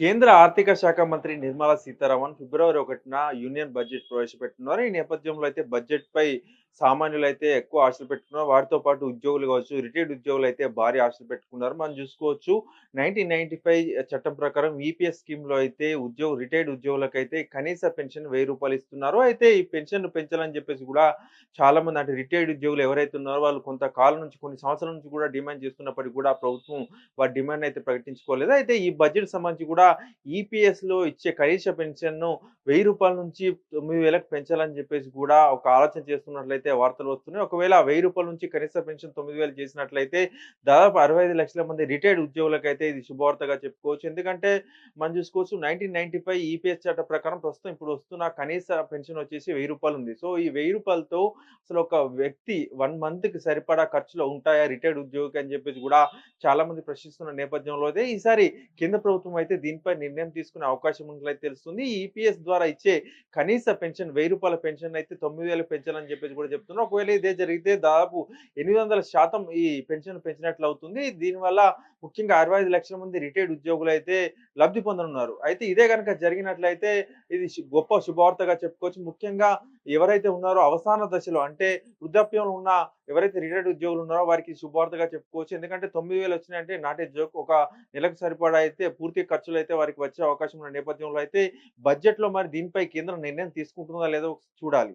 కేంద్ర ఆర్థిక శాఖ మంత్రి నిర్మలా సీతారామన్ ఫిబ్రవరి ఒకటిన యూనియన్ బడ్జెట్ ప్రవేశపెట్టున్నారు ఈ నేపథ్యంలో అయితే బడ్జెట్ పై సామాన్యులు అయితే ఎక్కువ ఆశలు పెట్టుకున్నారు. వారితో పాటు ఉద్యోగులు కావచ్చు రిటైర్డ్ ఉద్యోగులు అయితే భారీ ఆశలు పెట్టుకున్నారు. మనం చూసుకోవచ్చు నైన్టీన్ నైన్టీ ఫైవ్ చట్టం ప్రకారం ఈపీఎస్ స్కీమ్లో అయితే ఉద్యోగ రిటైర్డ్ ఉద్యోగులకైతే కనీస పెన్షన్ వెయ్యి రూపాయలు ఇస్తున్నారు. అయితే ఈ పెన్షన్ పెంచాలని చెప్పేసి కూడా చాలా మంది అంటే రిటైర్డ్ ఉద్యోగులు ఎవరైతే ఉన్నారో వాళ్ళు కొంతకాలం నుంచి కొన్ని సంవత్సరాల నుంచి కూడా డిమాండ్ చేస్తున్నప్పటికీ కూడా ప్రభుత్వం వారి డిమాండ్ అయితే ప్రకటించుకోలేదు. అయితే ఈ బడ్జెట్ సంబంధించి కూడా ఈపీఎస్లో ఇచ్చే కనీస పెన్షన్ను వెయ్యి రూపాయల నుంచి తొమ్మిది వేలకు పెంచాలని చెప్పేసి కూడా ఒక ఆలోచన చేస్తున్నట్లయితే వార్తలు వస్తున్నాయి ఒకవేళ వెయ్యి రూపాయల నుంచి కనీస పెన్షన్ తొమ్మిది వేలు చేసినట్లయితే దాదాపు అరవై ఐదు లక్షల మంది రిటైర్డ్ ఉద్యోగులకైతే ఇది శుభవార్తగా చెప్పుకోవచ్చు. ఎందుకంటే మనం చూసుకోవచ్చు నైన్టీన్ నైన్టీ ఫైవ్ ఈపీఎస్ చట్ట ప్రకారం ప్రస్తుతం ఇప్పుడు వస్తున్న కనీస పెన్షన్ వచ్చేసి వెయ్యి రూపాయలు ఉంది. సో ఈ వెయ్యి రూపాయలతో అసలు ఒక వ్యక్తి వన్ మంత్కి సరిపడా ఖర్చులు ఉంటాయా రిటైర్డ్ ఉద్యోగికి అని చెప్పేసి కూడా చాలా మంది ప్రశ్నిస్తున్న నేపథ్యంలో అయితే ఈసారి కేంద్ర ప్రభుత్వం అయితే దీనిపై నిర్ణయం తీసుకునే అవకాశం ఉన్నట్లయితే తెలుస్తుంది. ఈపీఎస్ ద్వారా ఇచ్చే కనీస పెన్షన్ వెయ్యి రూపాయల పెన్షన్ అయితే తొమ్మిది వేలు పెంచాలని చెప్పేసి కూడా చెప్తున్నారు ఒకవేళ ఇదే జరిగితే దాదాపు ఎనిమిది వందల శాతం ఈ పెన్షన్ పెంచినట్లు అవుతుంది దీనివల్ల ముఖ్యంగా అరవై ఐదు లక్షల మంది రిటైర్డ్ ఉద్యోగులు అయితే లబ్ధి పొందనున్నారు. అయితే ఇదే కనుక జరిగినట్లయితే ఇది గొప్ప శుభవార్తగా చెప్పుకోవచ్చు. ముఖ్యంగా ఎవరైతే ఉన్నారో అవసాన దశలో అంటే వృద్ధాప్యంలో ఉన్న ఎవరైతే రిటైర్డ్ ఉద్యోగులు ఉన్నారో వారికి శుభవార్తగా చెప్పుకోవచ్చు. ఎందుకంటే తొమ్మిది వేలు వచ్చినాయంటే నాటే జోక్. ఒక నెలకు సరిపడా అయితే పూర్తి ఖర్చులు అయితే వారికి వచ్చే అవకాశం ఉన్న నేపథ్యంలో అయితే బడ్జెట్లో మరి దీనిపై కేంద్రం నిర్ణయం తీసుకుంటుందా లేదో చూడాలి.